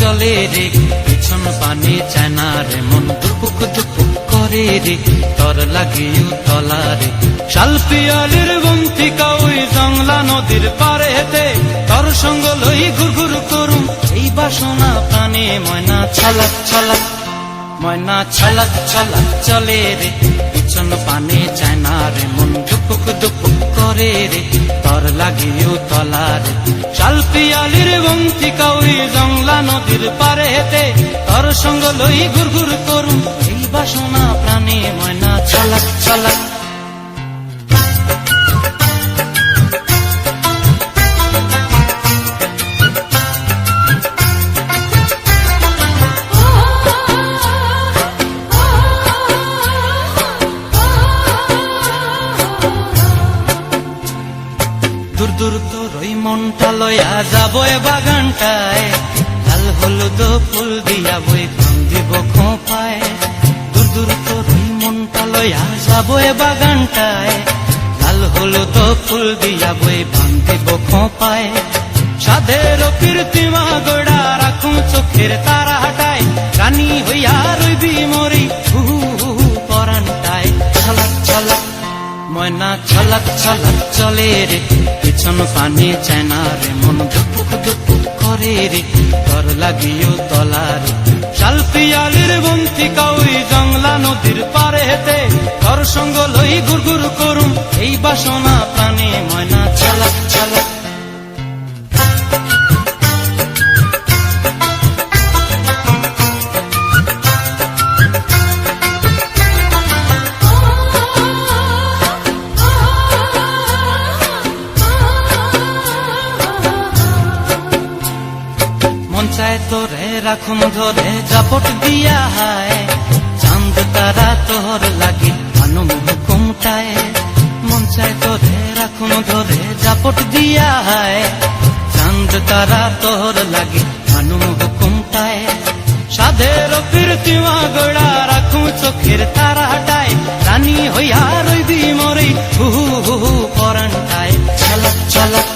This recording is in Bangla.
রে, পিছন পানে চায়না রে মন দুপুক দুপুক করে রে, তর লাগিও তলা রে। শাল পিয়ালির বন্তিকা ওই জংলা নদীর পারে হেতে তর সঙ্গ লই ঘুর ঘুর করুম, এই বাসনা প্রাণে ময়না ছলাক ছলাক ময়না ছলাক ছলাক চলে রে। পিছন পানে চায়না রে মন দুপুক দুপুক করে রে, তর লাগিও তলা রে। শাল পিয়ালির বন্তিকা জংলা নদীর পারে হেতে তার সঙ্গ লই ঘুর ঘুর করু এই বাসনা প্রাণে ময়না ছলাক ছলাক দূর দূর তোর ওই মনটা লয়া যাব এ বাগানটায়। লাল হলুদ ফুল দিয়া বই ফান দিব খোঁপায়। দূর দূর তোর ওই মনটা লয়া যাব এ বাগানটায়। লাল হলুদ ফুল দিয়া বই ফান দিব খোঁপায়। সাধের কীর্তিমা গোড়া রাখুন চোখের তারা হাটায় রানী হইয়া ময়না ছলক ছলক চলে রে, পিছন পানি চেনা রে, মন দুপুক দুপুক করে রে তর লাগিও তলা রে। শাল পিয়ালির বন্তিকা ওই জংলা নদীর পারে হেতে তর সঙ্গ লই গুরগুর করুম, এই বাসনা প্রাণে ময়না ছলক ছলাক চায় তোরে রাখুন ধরে জাপট দিয়া হায়। চাঁদ, তারা তোর লাগে মানুষ হুকুমটায়। মন চায় তোরে রাখুন ধরে জাপট দিয়া হায়। চাঁদ, তারা তোর লাগে মানুষ হুকুমটায়। সাধের কীর্তিমা গোড়া রাখুন চোখের তারা হাটায় রানী হইয়া মরে, হু হু হু পরানটায় ছলক ছলক